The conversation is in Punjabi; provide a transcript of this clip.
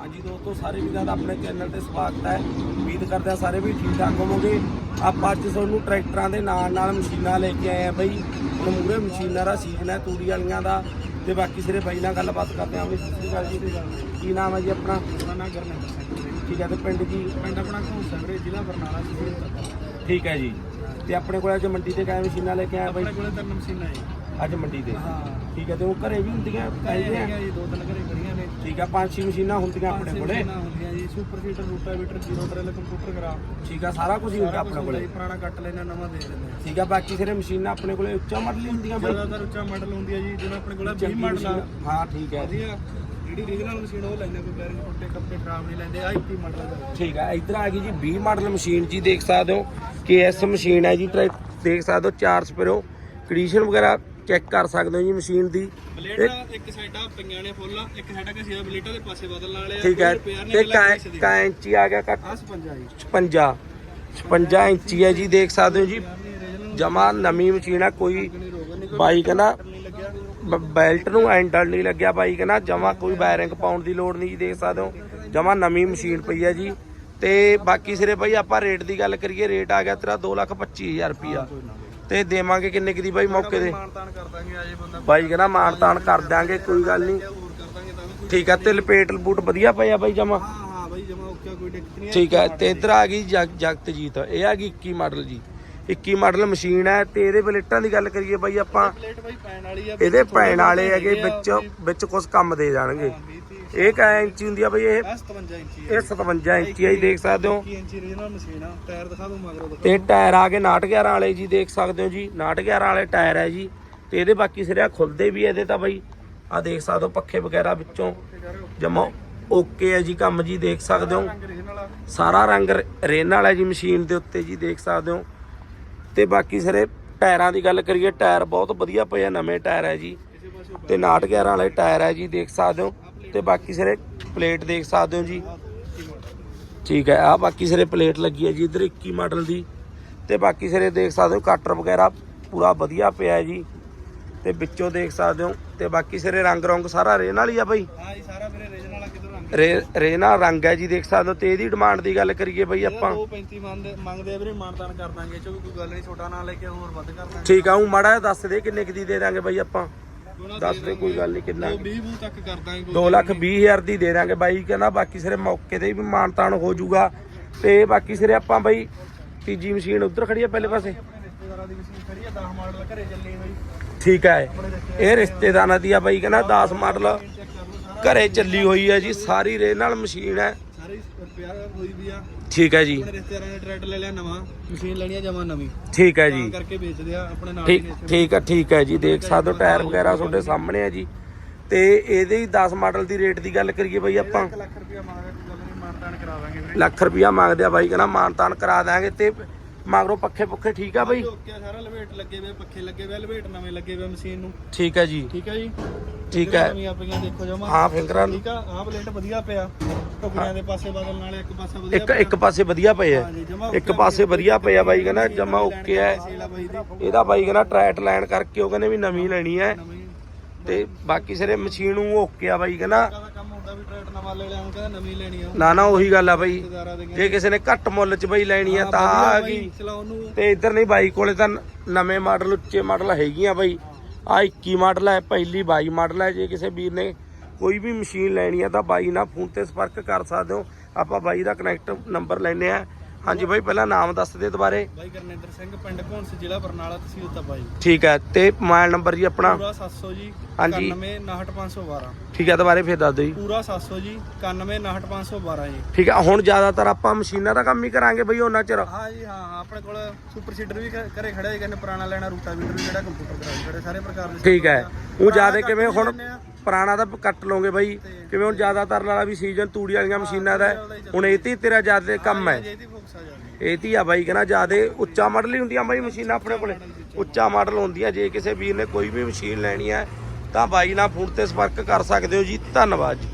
ਹਾਂਜੀ ਦੋਸਤੋ ਸਾਰੇ ਵੀਰਾਂ ਦਾ ਆਪਣੇ ਚੈਨਲ ਤੇ ਸਵਾਗਤ ਹੈ। ਉਮੀਦ ਕਰਦੇ ਹਾਂ ਸਾਰੇ ਵੀ ਠੀਕ ਠਾਕ ਹੋਵੋਗੇ। ਆਪਾਂ ਅੱਜ ਤੁਹਾਨੂੰ ਟਰੈਕਟਰਾਂ ਦੇ ਨਾਲ ਨਾਲ ਮਸ਼ੀਨਾਂ ਲੈ ਕੇ ਆਏ ਆ ਬਈ। ਹੁਣ ਮੂਰੇ ਮਸ਼ੀਨਾਂ ਦਾ ਸੀਜ਼ਨ ਹੈ ਤੂੜੀ ਵਾਲੀਆਂ ਦਾ। ਤੇ ਬਾਕੀ ਸਿਰੇ ਬਾਈ ਨਾਲ ਗੱਲਬਾਤ ਕਰਦੇ ਹਾਂ। ਬਈ ਸਤਿ ਸ਼੍ਰੀ ਅਕਾਲ ਜੀ। ਕੀ ਨਾਮ ਹੈ ਜੀ ਆਪਣਾ? ਨਾਮ ਗੁਰਨਿੰਦਰ ਸਿੰਘ ਜੀ। ਠੀਕ ਹੈ ਤੇ ਪਿੰਡ ਜੀ ਪਿੰਡ ਆਪਣਾ ਘੋਸਾ ਵੀਰੇ ਜ਼ਿਲ੍ਹਾ ਬਰਨਾਲਾ ਤੱਕ ਠੀਕ ਹੈ ਜੀ। ਤੇ ਆਪਣੇ ਕੋਲ ਅੱਜ ਮੰਡੀ ਤੇ ਕਾਇ ਮਸ਼ੀਨਾਂ ਲੈ ਕੇ ਆਏ ਆਪਣੇ ਬਈ? ਕੋਲੇ ਤਿੰਨ ਮਸ਼ੀਨਾਂ ਜੀ। ਅੱਜ ਮੰਡੀ ਹਾਂ। ਠੀਕ ਹੈ ਤੇ ਉਹ ਘਰੇ ਵੀ ਹੁੰਦੀਆਂ ਹੈਗੀਆਂ ਜੀ ਦੋ ਤਿੰਨ ਘਰੇ ਖੜੀਆਂ ਨੇ। ਠੀਕ ਹੈ ਪੰਜ ਛੇ ਮਸ਼ੀਨਾਂ ਹੁੰਦੀਆਂ ਪੰਜ ਆਪਣੇ ਛੇ ਕੋਲੇ। ਮਸ਼ੀਨਾਂ ਹੁੰਦੀਆਂ ਜੀ super seeder rotavator zero drill computer graph. ਠੀਕ ਹੈ ਸਾਰਾ ਕੁਝ ਹੀ ਹੁੰਦਾ ਸਾਰਾ ਕੁਛ ਆਪਣੇ ਹੁੰਦਾ ਕੋਲੇ ਪੁਰਾਣਾ ਕੱਟ ਲੈਣਾ ਨਵਾਂ ਦੇ ਦਿੰਦੇ ਠੀਕ ਹੈ ਬਾਕੀ ਸਾਰੇ ਮਸ਼ੀਨਾਂ ਆਪਣੇ ਕੋਲੇ ਉੱਚਾ ਮਾਡਲ ਹੀ ਹੁੰਦੀਆਂ ਬਈ। ਜ਼ਿਆਦਾਤਰ ਉੱਚਾ ਮਾਡਲ ਹੁੰਦੀ ਹੈ ਜੀ ਜਿਵੇਂ ਆਪਣੇ ਕੋਲ 20 ਚੰਗੀ ਮਾਡਲ ਆ। ਮਸ਼ੀਨ- ਹਾਂ ਠੀਕ ਹੈ। ਵਧੀਆ। ਜਿਹੜੀ ਰੀਜਨਲ ਮਸ਼ੀਨ ਉਹ ਲੈਂਦੇ ਕੋਈ ਬੈਰਿੰਗ ਟੁੱਟੇ ਕੱਪੜੇ ਖਰਾਬ ਨਹੀਂ ਲੈਂਦੇ ਆ 21 ਮਾਡਲ ਦਾ ਠੀਕ ਹੈ ਇੱਧਰ ਆ ਗਈ ਜੀ 20 ਮਾਡਲ ਮਸ਼ੀਨ ਜੀ ਦੇਖ ਸਕਦੇ ਹੋ। ਕਿ ਇਸ ਮਸ਼ੀਨ ਹੈ ਜੀ ਟਰੈਕ ਦੇਖ ਸਕਦੇ ਹੋ ਚਾਰ ਸਪੇਰੋ ਕੰਡੀਸ਼ਨ ਵਗੈਰਾ ਚੈੱਕ ਕਰ ਸਕਦੇ ਹੋ ਜੀ ਮਸ਼ੀਨ ਦੀ। ਬਲੇਡਾਂ ਇੱਕ ਸਾਈਡਾਂ ਪਈਆਂ ਨੇ ਫੁੱਲ ਇੱਕ ਸਾਈਡਾਂ ਕਿ ਸੀ ਬਲੇਡਾਂ ਦੇ ਪਾਸੇ ਬਦਲਣ ਵਾਲੇ ਆ ਠੀਕ ਹੈ। ਤੇ ਅਗਲਾ ਕਾ ਕਿਸੇ ਦੀ। ਕਾ ਇੰਚੀ ਆ ਗਿਆ ਕੱਟ ਆਹ 55 ਜੀ। 56 56 ਇੰਚੀ ਹੈ ਜੀ ਦੇਖ ਸਕਦੇ ਹੋ ਜੀ। ਜਮਾ ਨਵੀਂ ਮਸ਼ੀਨ ਹੈ ਕੋਈ ਨਹੀਂ ਰੋਗ ਨਹੀਂ ਬਾਈ ਕਹਿੰਦਾ ਨਹੀਂ ਲੱਗਿਆ ਬ- ਬੈਲਟ ਨੂੰ ਐਂਡਲ ਨਹੀਂ ਲੱਗਿਆ ਬਾਈ ਕਹਿੰਦਾ ਜਮਾ ਕੋਈ ਵਾਇਰਿੰਗ ਪਾਉਣ ਦੀ ਲੋੜ ਨਹੀਂ ਜੀ ਦੇਖ ਸਕਦੇ ਹੋ। ਜਮਾ ਨਵੀਂ ਮਸ਼ੀਨ ਪਈ ਹੈ ਜੀ। ਤੇ ਬਾਕੀ ਸਿਰੇ ਬਾਈ ਆਪਾਂ ਰੇਟ ਦੀ ਗੱਲ ਕਰੀਏ ਰੇਟ ਆ ਗਿਆ ਤੇਰਾ 225000 ਰੁਪਿਆ ਤੇ ਦੇਵਾਂਗੇ ਕਿੰਨੇ ਕੁ ਦੀ ਬਾਈ ਮੌਕੇ ਦੇ ਮਾਨਤਾਨ ਕਰ ਦਾਂਗੇ ਆਜੇ ਬੰਦਾ ਬਾਈ ਕਹਿੰਦਾ ਮਾਣ ਤਾਣ ਕਰ ਦਿਆਂਗੇ ਕੋਈ ਗੱਲ ਨਹੀਂ। ਦਾਂਗੇ ਠੀਕ ਹੈ ਤੇ ਲਪੇਟ ਬੂਟ ਵਧੀਆ ਪਏ ਆ ਬਾਈ ਜਮਾ? ਹਾਂ ਹਾਂ ਬਾਈ ਜਮਾ ਓਕੇ ਕੋਈ ਦਿੱਕਤ ਨਹੀਂ ਠੀਕ ਹੈ ਤੇ ਇੱਧਰ ਆ ਗਈ ਜਗ- ਜਗਤਜੀਤ। ਇਹ ਆ ਗਈ 21 ਮਾਡਲ ਜੀ। 21 ਮਾਡਲ ਮਸ਼ੀਨ ਹੈ ਤੇ ਇਹਦੇ ਪਲੇਟਾਂ ਦੀ ਗੱਲ ਕਰੀਏ ਬਾਈ ਆਪਾਂ। ਆ ਇਹਦੇ ਪੈਣ ਵਾਲੇ ਹੈਗੇ ਵਿੱਚ ਵਿੱਚ ਕੁਝ ਕੰਮ ਦੇ ਜਾਣਗੇ। 20 ਇਹ ਕਾ ਇੰਚੀ ਹੁੰਦੀ ਆ ਬਈ ਇਹ? 57 ਇੰਚੀ ਇਹ 57 ਇੰਚੀ ਆ ਜੀ ਦੇਖ ਸਕਦੇ ਹੋ। 21 ਇੰਚੀ ਰੀਜਨਲ ਮਸ਼ੀਨ ਆ। ਟਾਇਰ ਦਿਖਾ ਦੂੰ ਮਗਰੋਂ ਦਿਖਾ ਤੇ ਟਾਇਰ ਆ ਗਏ 911 ਵਾਲੇ ਜੀ ਦੇਖ ਸਕਦੇ ਹੋ ਜੀ। 911 ਵਾਲੇ ਟਾਇਰ ਹੈ ਜੀ। ਤੇ ਇਹਦੇ ਬਾਕੀ ਸਿਰਿਆ ਖੁੱਲਦੇ ਵੀ ਇਹਦੇ ਤਾਂ ਬਈ। ਆ ਦੇਖ ਸਕਦੇ ਹੋ ਪੱਖੇ ਵਗੈਰਾ ਵਿੱਚੋਂ। ਜਮਾ ਓਕੇ ਹੈ ਜੀ ਕੰਮ ਜੀ ਦੇਖ ਸਕਦੇ ਹੋ। ਸਾਰਾ ਰੰਗ ਰੇਨ ਵਾਲਾ ਜੀ ਮਸ਼ੀਨ ਦੇ ਉੱਤੇ ਜੀ ਦੇਖ ਸਕਦੇ ਹੋ। ਤੇ ਬਾਕੀ ਸਾਰੇ ਟਾਇਰਾਂ ਦੀ ਗੱਲ ਕਰੀਏ ਟਾਇਰ ਬਹੁਤ ਵਧੀਆ ਪਏ ਆ ਨਵੇਂ ਟਾਇਰ ਹੈ ਜੀ। ਤੇ 911 ਵਾਲੇ ਟਾਇਰ ਹੈ ਜੀ ਦੇਖ ਸਕਦੇ ਹੋ। ਤੇ ਬਾਕੀ ਸਾਰੇ ਪਲੇਟ ਦੇਖ ਸਕਦੇ ਹੋ ਜੀ। ਠੀਕ ਹੈ ਆ ਬਾਕੀ ਸਾਰੇ ਪਲੇਟ ਲੱਗੀ ਹੈ ਜੀ ਇਧਰ 21 ਮਾਡਲ ਦੀ। ਤੇ ਬਾਕੀ ਸਾਰੇ ਦੇਖ ਸਕਦੇ ਹੋ ਕਟਰ ਵਗੈਰਾ ਪੂਰਾ ਵਧੀਆ ਪਿਆ ਹੈ ਜੀ। ਤੇ ਵਿੱਚੋਂ ਦੇਖ ਸਕਦੇ ਹੋ ਤੇ ਬਾਕੀ ਸਾਰੇ ਰੰਗ ਰੰਗ ਸਾਰਾ ਰੇਨ ਵਾਲੀ ਆ ਬਈ। ਹਾਂ ਜੀ ਸਾਰਾ ਵੀਰੇ ਰੰਗ ਰੇ ਰੇਨਾ ਰੰਗ ਹੈ ਜੀ ਦੇਖ ਸਕਦੇ ਹੋ ਤੇ ਇਹਦੀ ਡਿਮਾਂਡ ਦੀ ਗੱਲ ਕਰੀਏ ਬਈ ਆਪਾਂ। 235 ਮੰਗਦੇ ਮੰਗਦੇ ਆ ਵੀਰੇ ਮਾਨਤਾਨ ਕਰ ਦਾਂਗੇ ਚੋ ਕੋਈ ਗੱਲ ਨਹੀਂ ਛੋਟਾ ਨਾ ਲੈ ਕੇ ਹੋਰ ਵੱਧ ਕਰ ਦਾਂਗੇ। ਠੀਕ ਆ ਉਹ ਮਾੜਾ ਜਿਹਾ ਦੱਸ ਦੇ ਕਿੰਨੇ ਕੁ ਦੀ ਦੇ ਦਾਂਗੇ ਬਈ ਆਪਾਂ। ਦੱਸ ਦੇ ਕੋਈ ਗੱਲ ਨਹੀਂ ਕਿੰਨਾ 20 ਬੂ ਤੱਕ ਕਰ ਦਾਂਗੇ ਕੋਈ 2 ਲੱਖ 20 ਹਜ਼ਾਰ ਦੀ ਦੇ ਦਾਂਗੇ ਬਾਈ ਕਹਿੰਦਾ ਬਾਕੀ ਸਿਰੇ ਮੌਕੇ ਤੇ ਵੀ ਮਾਨਤਾਨ ਹੋ ਜਾਊਗਾ। ਤੇ ਬਾਕੀ ਸਿਰੇ ਆਪਾਂ ਬਾਈ ਤੀਜੀ ਮਸ਼ੀਨ ਉਧਰ ਖੜੀ ਆ ਪਹਿਲੇ ਪਾਸੇ। ਆਪਣੇ ਰਿਸ਼ਤੇਦਾਰਾਂ ਦੀ ਮਸ਼ੀਨ ਖੜੀ ਆ 10 ਮਾਡਲ ਘਰੇ ਚੱਲੀ ਹੋਈ ਠੀਕ ਹੈ ਇਹ ਰਿਸ਼ਤੇਦਾਰਾਂ ਦੀ ਆ ਬਾਈ ਕਹਿੰਦਾ 10 ਮਾਡਲ ਘਰੇ ਚੱਲੀ ਹੋਈ ਹੈ ਜੀ ਸਾਰੀ ਰੇ ਨਾਲ ਮਸ਼ੀਨ ਹੈ। ਸਾਰੀ ਰਿਪੇਅਰ ਹੋਈ ਵੀ ਆ। ਠੀਕ ਹੈ ਜੀ। ਆਪਣੇ ਰਿਸ਼ਤੇਦਾਰਾਂ ਨੇ ਟਰੈਕਟਰ ਲੈ ਲਿਆ ਨਵਾਂ। ਮਸ਼ੀਨ ਲੈਣੀ ਆ ਜਮਾ ਨਵੀਂ। ਠੀਕ ਹੈ ਤਾਂ ਜੀ ਕਰਕੇ ਵੇਚਦੇ ਆ ਆਪਣੇ ਨਾਲ ਹੀ ਠੀਕ ਹੈ ਠੀਕ ਹੈ ਜੀ। ਦੇਖ ਸਕਦੇ ਹੋ ਟਾਇਰ ਵਗੈਰਾ ਤੁਹਾਡੇ ਸਾਹਮਣੇ ਹੈ ਜੀ। ਤੇ ਇਹਦੇ ਹੀ 10 ਮਾਡਲ ਦੀ ਰੇਟ ਦੀ ਗੱਲ ਕਰੀਏ ਬਾਈ ਆਪਾਂ। ਲੱਖ ਰੁਪਇਆ ਮੰਗਦਾ ਕੋਈ ਗੱਲ ਨਹੀਂ ਮਾਨਤਾਨ ਕਰਾ ਦਾਂਗੇ ਵੀਰੇ। ਲੱਖ ਰੁਪਿਆ ਮੰਗਦੇ ਆ ਬਾਈ ਕਹਿੰਦਾ ਮਾਨਤਾਨ ਕਰਾ ਦਾਂਗੇ ਤੇ ਮਗਰੋਂ ਪੱਖੇ ਪੁੱਖੇ ਠੀਕ ਆ ਬਾਈ? ਆ, ਸਾਰਾ ਲਵੇਟ ਲੱਗੇ ਹੋਏ ਪੱਖੇ ਲੱਗੇ ਹੋਏ ਲਵੇਟ ਨਵੇਂ ਲੱਗੇ ਹੋਏ ਮਸ਼ੀਨ ਨੂੰ। ਠੀਕ ਹੈ ਜੀ। ਠੀਕ ਹੈ ਜੀ। ਠੀਕ ਹੈ। ਨਵੀਆਂ ਪਈਆਂ ਦੇਖੋ ਜਮਾ। ਹਾਂ ਫਿੰਗਰਾਂ ਠੀਕ ਆ ਆਹ ਪਲੇਟ ਵਧੀਆ ਪਿਆ। ਟੁਕੜਿਆਂ ਦੇ ਪਾਸੇ ਬਦਲਣ ਵਾਲੇ ਇੱਕ ਪਾਸਾ ਵਧੀਆ ਇੱਕ ਇੱਕ ਪਾਸੇ ਵਧੀਆ ਪਏ ਆ। ਇੱਕ ਪਾਸੇ ਵਧੀਆ। ਪਏ ਆ ਬਾਈ ਕਹਿੰਦਾ ਜਮਾ ਓਕੇ ਹੈ। ਇਹਦਾ ਬਾਈ ਕਹਿੰਦਾ ਟਰੈਟ ਲਾਈਨ ਕਰਕੇ ਉਹ ਕਹਿੰਦੇ ਵੀ ਨਵੀਂ ਲੈਣੀ ਹੈ। ਤੇ ਬਾਕੀ ਸਾਰੇ ਮਸ਼ੀਨ ਨੂੰ ਓਕੇ ਆ ਬਾਈ ਕਹਿੰਦਾ। ਨਾ ਨਾ ਉਹੀ ਗੱਲ ਆ ਬਾਈ। ਜੇ ਕਿਸੇ ਨੇ ਘੱਟ ਮੁੱਲ 'ਚ ਬਾਈ ਲੈਣੀ ਆ ਤਾਂ ਆ ਗਈ। ਤੇ ਇੱਧਰ ਨਹੀਂ ਬਾਈ ਕੋਲੇ ਤਾਂ ਨਵੇਂ ਮਾਡਲ ਉੱਚੇ ਮਾਡਲ ਹੈਗੀਆਂ ਬਾਈ। ਆ 21 ਮਾਡਲ ਹੈ, ਪਹਿਲੀ 22 ਮਾਡਲ ਹੈ। ਜੇ ਕਿਸੇ ਵੀਰ ਨੇ ਕੋਈ ਵੀ ਮਸ਼ੀਨ ਲੈਣੀ ਹੈ ਤਾਂ ਬਾਈ ਨਾਲ ਫੋਨ ਤੇ ਸੰਪਰਕ ਕਰ ਸਕਦੇ ਹੋ। ਆਪਾਂ ਬਾਈ ਦਾ ਕਨੈਕਟ ਨੰਬਰ ਲੈਨੇ ਆ ਹਾਂਜੀ ਬਾਈ ਪਹਿਲਾਂ ਨਾਮ ਦੱਸ ਦੇ ਦੁਬਾਰੇ। ਬਾਈ ਗੁਰਨਿੰਦਰ ਸਿੰਘ ਪਿੰਡ ਘੋਂਸ ਜ਼ਿਲ੍ਹਾ ਬਰਨਾਲਾ ਤਹਿਸੀਲ ਤਪਾਈ ਠੀਕ ਹੈ ਤੇ ਮੋਬਾਈਲ ਨੰਬਰ ਜੀ ਆਪਣਾ? ਪੂਰਾ 700 ਜੀ ਹਾਂਜੀ। 91 ਠੀਕ ਹੈ ਦੁਬਾਰੇ ਫੇਰ ਦੱਸ ਦਿਓ ਜੀ। ਪੂਰਾ 700 ਜੀ 91 ਜੀ। ਠੀਕ ਹੈ ਹੁਣ ਜ਼ਿਆਦਾਤਰ ਆਪਾਂ ਮਸ਼ੀਨਾਂ ਦਾ ਕੰਮ ਹੀ ਕਰਾਂਗੇ ਬਈ ਉਹਨਾਂ ਚਿਰ। ਹਾਂ ਜੀ ਹਾਂ ਆਪਣੇ ਕੋਲ ਸੁਪਰ ਸੀਡਰ ਵੀ ਘਰੇ ਖੜਾ ਹੈ ਕਹਿੰਦੇ ਪੁਰਾਣਾ ਲੈਣਾ ਰੂਟਾਵੀਟਰ ਵੀ ਜਿਹੜਾ ਕੰਪਿਊਟਰ ਖੜੇ ਸਾਰੇ ਪ੍ਰਕਾਰ ਦੇ ਠੀਕ ਹੈ ਉਹ ਜ਼ਿਆਦਾ ਕਿਵੇਂ ਹੁਣ। ਪੁਰਾਣਾ ਤਾਂ ਕੱਟ ਲਓਗੇ ਬਾਈ। ਕਿਵੇਂ ਹੁਣ ਜ਼ਿਆਦਾਤਰ ਵਾਲਾ ਵੀ ਸੀਜ਼ਨ ਤੂੜੀ ਵਾਲੀਆਂ ਮਸ਼ੀਨਾਂ ਦਾ ਹੈ। ਹੁਣ ਇਹ ਤੇ ਤੇਰਾ ਜ਼ਿਆਦਾ ਕੰਮ ਹੈ। ਇਹਦੀ ਫੋਕਸ ਆ ਜਾਂਦੀ ਇਹ ਤੀ ਆ ਬਾਈ ਕਹਿੰਦਾ ਜਿਆਦੇ ਉੱਚਾ ਮਾਡਲ ਹੀ ਹੁੰਦੀਆਂ ਬਾਈ ਮਸ਼ੀਨਾਂ ਆਪਣੇ ਕੋਲੇ। ਉੱਚਾ ਮਾਡਲ ਹੁੰਦੀਆਂ ਜੇ ਕਿਸੇ ਵੀਰ ਨੇ ਕੋਈ ਵੀ ਮਸ਼ੀਨ ਲੈਣੀ ਹੈ ਤਾਂ ਬਾਈ ਨਾਲ ਫੋਨ ਤੇ ਸੰਪਰਕ ਕਰ ਸਕਦੇ ਹੋ ਜੀ। ਧੰਨਵਾਦ ਜੀ।